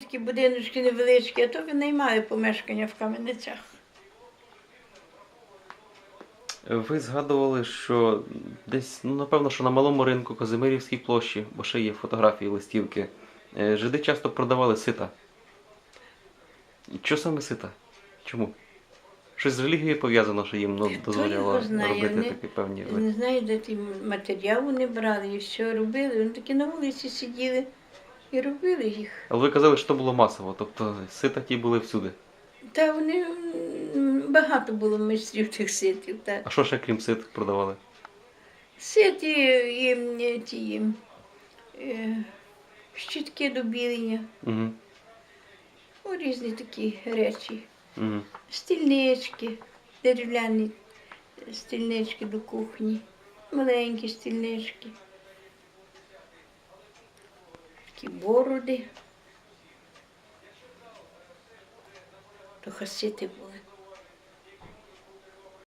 Такі будиночки невеличкі, а то винаймали помешкання в кам'яницях. Ви згадували, що десь, ну напевно, що на малому ринку Казимирівській площі, бо ще є фотографії, листівки. е, Жиди часто продавали сита. Що саме сита? Чому? Щось з релігією пов'язано, що їм ну, дозволяло його знає, робити вони- такі певні. Я Не знаю, де ті матеріал вони брали і все робили. Вони такі на вулиці сиділи і робили їх. Але ви казали, що було масово, тобто сита ті були всюди. Та вони багато було майстрів тих ситів. Так. А що ще крім сит продавали? Ситі і ті е, щітки до білення, Угу. о, різні такі речі. Угу. Стільнички, дерев'яні стільнички до кухні, маленькі стільнички. Такі бороди. То хасити були.